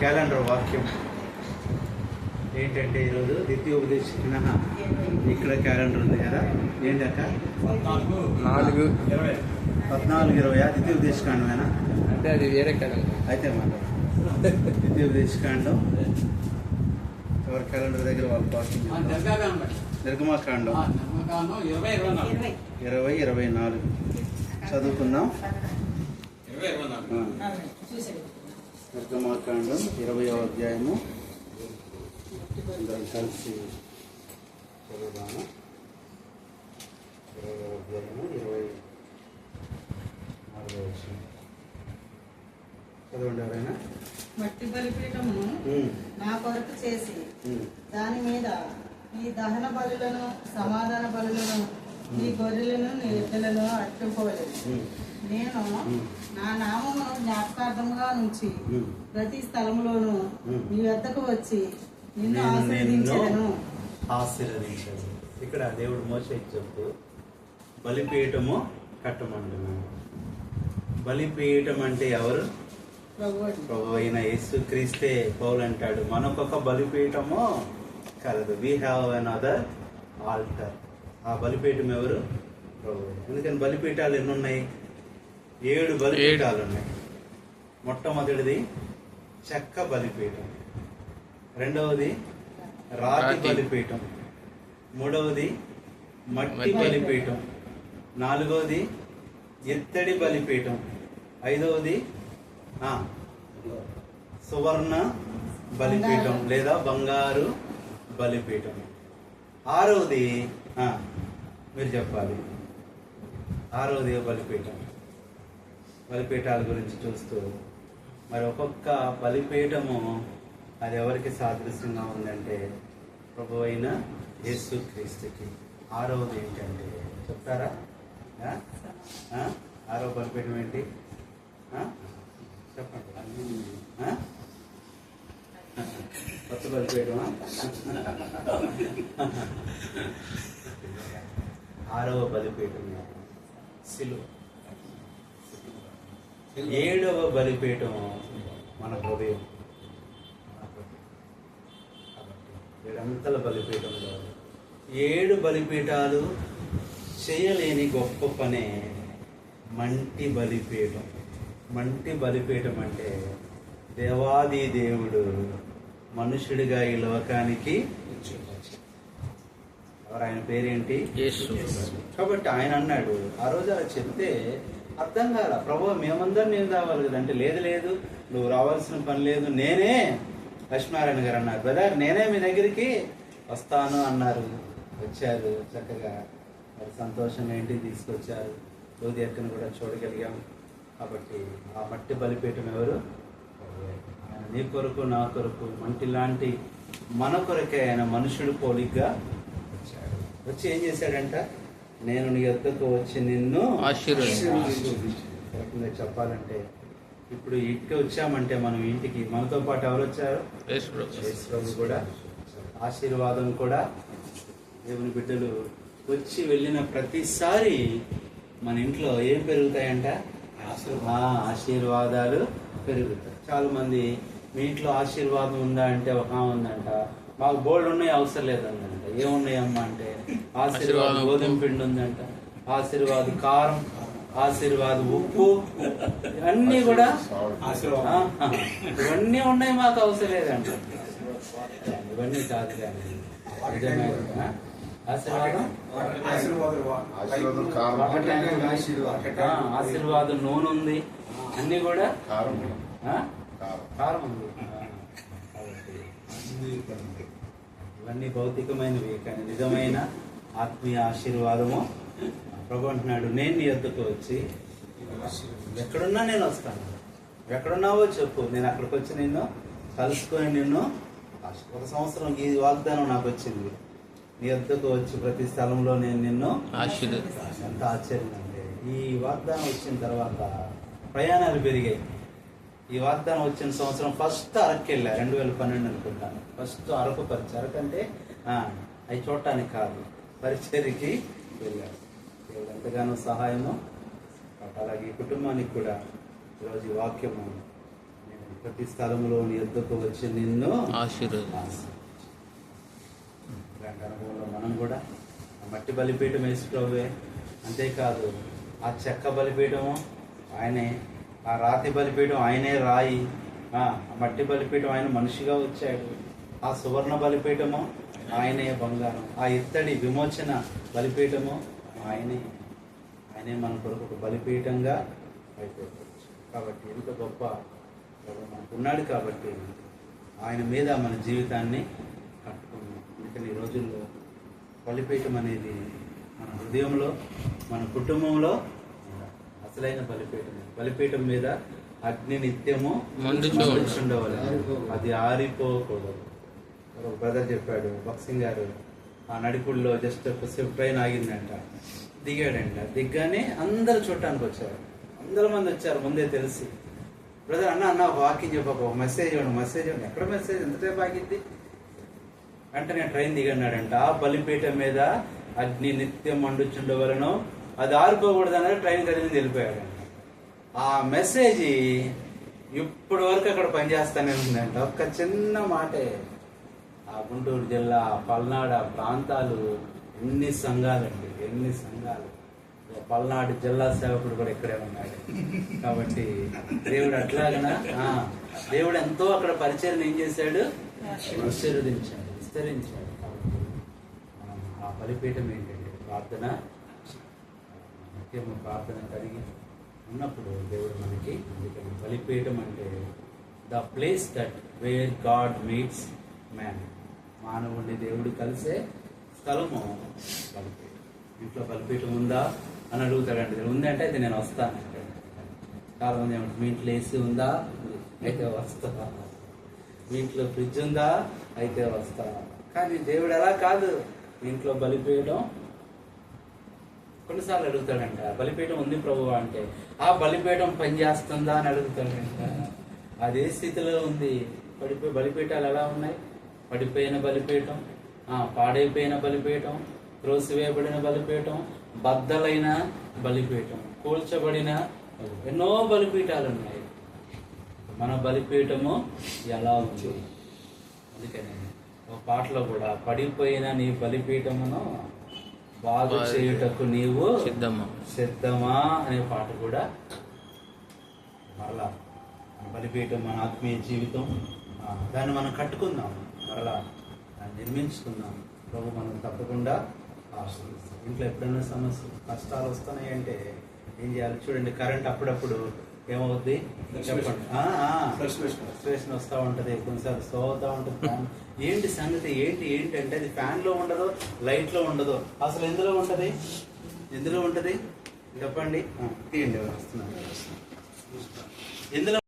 Calendar వాక్యం ఏంటంటే ఈరోజు ద్వితీయ ఉపదేశించిన ఇక్కడ క్యాలెండర్ ఉంది కదా? ఏంటక్క నాలుగు. పద్నాలుగు ఇరవై ద్వితీయ ఉపదేశకాండమేనా అంటే అది వేరే క్యాలెండర్. అయితే మాట ద్వితీయ ఉపదేశకాండం ఎవరి క్యాలెండర్ దగ్గర వాళ్ళు పాసింగ్ నిర్గమాకాండం ఇరవై ఇరవై నాలుగు. ఇరవై. ఇరవై నాలుగు. చదువుకుందాం. ఇరవై ఇరవై నాలుగు. నిర్గమాకాండం ఇరవై అధ్యాయము. అందరం కలిసి చదువుదాము. ఇరవై అధ్యాయము ఇరవై నాలుగో వచ్చిన చదవండి ఎవరైనా? మట్టి బలిపీఠమును నా కొరకు చేసి దాని మీద నీ దహన బలులను సమాధాన బలులను నీ గొర్రెలను నీ ఎద్దులను ఉమ్, నేను. నా నామమును జ్ఞాపకార్థముగా నుంచి. ప్రతి స్థలములోను. నీ వద్దకు వచ్చి నిన్ను ఆశీర్వదించను. ఆశీర్వదించాను. ఇక్కడ దేవుడు మోసేకి చెప్పు బలిపీఠము కట్టమంటున్నాను. బలిపీఠం అంటే ఎవరు? ప్రభు అయిన యేసు క్రీస్తే పౌలు అంటాడు మనకొక బలిపీఠము కలదు. We have another altar ఆ బలిపీఠం ఎవరు? ప్రభు. ఎందుకని బలిపీఠాలు ఎన్ని ఉన్నాయి ఏడు బలిపీఠాలు ఉన్నాయి మొట్టమొదటిది చెక్క బలిపీఠం. రెండవది రాతి. బలిపీఠం. మూడవది మట్టి. బలిపీఠం. నాలుగవది ఇత్తడి బలిపీఠం. ఐదవది ఆ, సువర్ణ బలిపీఠం లేదా బంగారు బలిపీఠం. ఆరవది ఆ, మీరు చెప్పాలి. ఆరవది బలిపీఠం? బలిపీఠాల గురించి చూస్తూ మరి ఒక్కొక్క బలిపీఠము అది ఎవరికి సాదృశ్యంగా ఉందంటే ప్రభు అయిన యేసు క్రీస్తుకి. ఆరవది ఏంటంటే చెప్తారా? ఆరో ఆరవ బలిపీఠం ఏంటి? చెప్పండి. కొత్త బలిపీఠమా? ఆరవ బలిపీఠం. సిలువ ఏడవ బలిపీఠం మన హృదయం. ఏడంతల బలిపీఠంలో ఏడు బలిపీఠాలు చేయలేని గొప్ప పనే మంటి బలిపీఠం. మంటి బలిపీఠం అంటే దేవాది దేవుడు మనుషుడిగా ఈ లోకానికి ఎవరు ఆయన పేరేంటి. కాబట్టి ఆయన అన్నాడు ఆ రోజు అలా చెప్తే అర్థం కాల? ప్రభు మేమందరం నేను రావాలి కదా? అంటే లేదు లేదు నువ్వు రావాల్సిన పని లేదు. నేనే లక్ష్మీనారాయణ గారు అన్నారు. బ్రదర్ నేనే మీ దగ్గరికి వస్తాను అన్నారు. వచ్చారు చక్కగా. మరి సంతోషం ఏంటి తీసుకొచ్చారు. లోది ఎక్కను కూడా చూడగలిగాం. కాబట్టి ఆ మట్టి బలిపీఠం ఎవరు? నీ కొరకు నా కొరకు మంటి లాంటి మన కొరకే ఆయన మనుషుడు పోలిగ్గా వచ్చాడు వచ్చి ఏం చేశాడంట? నేను నీ యొద్దకు వచ్చి నిన్ను ఆశీర్వదించు. రకంగా చెప్పాలంటే ఇప్పుడు ఇంటికి వచ్చామంటే మనం ఇంటికి మనతో పాటు ఎవరు వచ్చారు? కూడా. ఆశీర్వాదం కూడా. దేవుని బిడ్డలు వచ్చి వెళ్ళిన ప్రతిసారి మన ఇంట్లో ఏం పెరుగుతాయంట? ఆశీర్వాదాలు పెరుగుతాయి. చాలా మంది మీ ఇంట్లో ఆశీర్వాదం ఉందా అంటే ఒక ఉందంట. మాకు బోల్డ్ ఉన్నాయి అవసరం లేదందంట ఏమున్నాయమ్మా అంటే ఆశీర్వాదం గోధుమ పిండి ఉందంట. ఆశీర్వాదం కారం ఆశీర్వాదం ఉప్పు ఇవన్నీ కూడా ఇవన్నీ ఉన్నాయి మాకు అవసరం లేదంట. ఇవన్నీ కాదు? కానీ? ఆశీర్వాదం. ఆశీర్వాదం కారం. ఆ, ఆశీర్వాదం నూనె ఉంది. అన్ని కూడా? కారం ఆ? కారం. ఉంది. ఇవన్నీ భౌతికమైనవి కానీ నిజమైన ఆత్మీయ ఆశీర్వాదము ప్రభు అంటున్నాడు నేను నీ వద్దకు వచ్చి ఎక్కడున్నా నేను వస్తాను. ఎక్కడున్నావో చెప్పు. నేను అక్కడికి వచ్చి నిన్ను కలుసుకొని నిన్ను ఒక సంవత్సరం ఈ వాగ్దానం నాకు వచ్చింది. నీ వద్దకు వచ్చి ప్రతి స్థలంలో నేను నిన్ను. ఎంత ఆశ్చర్యం అంటే ఈ వాగ్దానం వచ్చిన తర్వాత ప్రయాణాలు పెరిగాయి. ఈ వాగ్దానం వచ్చిన సంవత్సరం ఫస్ట్ అరకు వెళ్ళా రెండు వేల పన్నెండు అనుకుంటాను. ఫస్ట్ అరకు పరిచయం అరకు అంటే అవి చూడటానికి కాదు. పరిచర్యకి వెళ్ళాడు దేవుడు ఎంతగానో సహాయము అలాగే ఈ కుటుంబానికి కూడా ఈరోజు వాక్యము నేను ప్రతి స్థలంలో నీ యొద్దకు వచ్చి నిన్ను ఇలాంటి అనుభవంలో మనం కూడా ఆ మట్టి బలిపీఠం వేసుకోవే అంతేకాదు ఆ చెక్క బలిపీఠము ఆయనే ఆ రాతి బలిపీఠం ఆయనే రాయి. ఆ ఆ మట్టి బలిపీఠం ఆయన మనిషిగా వచ్చాడు. ఆ సువర్ణ బలిపీఠము ఆయనే బంగారం. ఆ ఇత్తడి విమోచన బలిపీఠము ఆయనే ఆయనే మన కొరకు ఒక బలిపీఠంగా అయిపోవచ్చు కాబట్టి ఎంత గొప్ప మనకు ఉన్నాడు కాబట్టి ఆయన మీద మన జీవితాన్ని కట్టుకున్నాం అందుకని ఈ రోజుల్లో బలిపీఠం అనేది మన హృదయంలో మన కుటుంబంలో అసలైన బలిపీఠం. బలిపీఠం మీద అగ్ని నిత్యము ఉండవాలి అది ఆరిపోకూడదు. ఒక బ్రదర్ చెప్పాడు బక్సింగ్ గారు. ఆ నడిపుల్లో జస్ట్ కొద్దిసేపు ట్రైన్ ఆగిందంట. దిగాడంట. దిగ్గానే అందరు చూడటానికి వచ్చారు. అందరు మంది వచ్చారు ముందే తెలిసి. బ్రదర్ అన్న అన్న వాకింగ్ చెప్పకు ఒక మెసేజ్ ఇవ్వండి మెసేజ్ ఇవ్వండి. ఎక్కడ మెసేజ్ ఎంతసేపు ఆగింది? వెంటనే ట్రైన్ దిగన్నాడంట. ఆ బలిపీఠం మీద అగ్ని నిత్యం మండుచుండవలను అది ఆరిపోకూడదు అన్నది ట్రైన్ కదిలింది వెళ్ళిపోయాడంట. ఆ మెసేజ్ ఇప్పటి వరకు అక్కడ పనిచేస్తానే ఉందంట. ఒక్క చిన్న మాటే. ఆ గుంటూరు జిల్లా పల్నాడు ఆ ప్రాంతాలు ఎన్ని సంఘాలండి ఎన్ని సంఘాలు. పల్నాడు జిల్లా సేవకుడు కూడా ఇక్కడే ఉన్నాడు. కాబట్టి దేవుడు అట్లాగనా దేవుడు ఎంతో అక్కడ పరిచయం ఏం చేశాడు? విస్తరించాడు విస్తరించాడు. ఆ బలిపీఠం ఏంటంటే ప్రార్థన. నిత్యము ప్రార్థన కలిగి ఉన్నప్పుడు దేవుడు మనకి అందుకని బలిపీఠం అంటే the place that where God meets man. మానవుడి దేవుడు కలిసే స్థలము. బలిపీఠం ఇంట్లో బలిపీఠం ఉందా? అని అడుగుతాడండి. ఉందంటే అయితే నేను వస్తాను. అంటాడు. చాలా మంది మీ ఇంట్లో ఏసీ ఉందా? అయితే వస్తా. మీ ఇంట్లో ఫ్రిడ్జ్ ఉందా? అయితే వస్తా. కానీ దేవుడు ఎలా కాదు. మీ ఇంట్లో బలిపీయడం కొన్నిసార్లు అడుగుతాడంట. బలిపీఠం ఉంది ప్రభు అంటే ఆ బలిపీఠం పనిచేస్తుందా అని అడుగుతాడంట. అదే స్థితిలో ఉంది? పడిపోయి బలిపీఠాలు ఎలా ఉన్నాయి? పడిపోయిన బలిపీఠం ఆ, పాడైపోయిన బలిపీఠం త్రోసివేయబడిన బలిపీఠం బద్దలైన బలిపీఠం కూల్చబడిన ఎన్నో బలిపీఠాలు ఉన్నాయి మన బలిపీఠము ఎలా ఉంది? అందుకని ఒక పాటలో కూడా పడిపోయిన నీ బలిపీఠమును బాగు చేయుటకు నీవు సిద్ధమ్మా సిద్ధమా అనే పాట కూడా మరలా బలిపీఠం మన ఆత్మీయ జీవితం. దాన్ని మనం కట్టుకుందాం. మరలా నిర్మించుకుందాం. ప్రభు మనం తప్పకుండా ఇంట్లో ఎప్పుడైనా సమస్యలు కష్టాలు వస్తున్నాయి అంటే ఏం చేయాలి? చూడండి కరెంట్ అప్పుడప్పుడు ఏమవుద్ది? చెప్పండి. ఫ్రస్ట్రేషన్ వస్తూ ఉంటుంది కొన్నిసార్లు స్లో అవుతూ ఉంటుంది. ఏంటి సంగతి? ఏంటి ఏంటి అంటే అది ఫ్యాన్లో ఉండదు లైట్లో ఉండదు? అసలు ఎందులో ఉంటది? ఎందులో ఉంటది? చెప్పండి. తీయండి వస్తున్నాను ఎందులో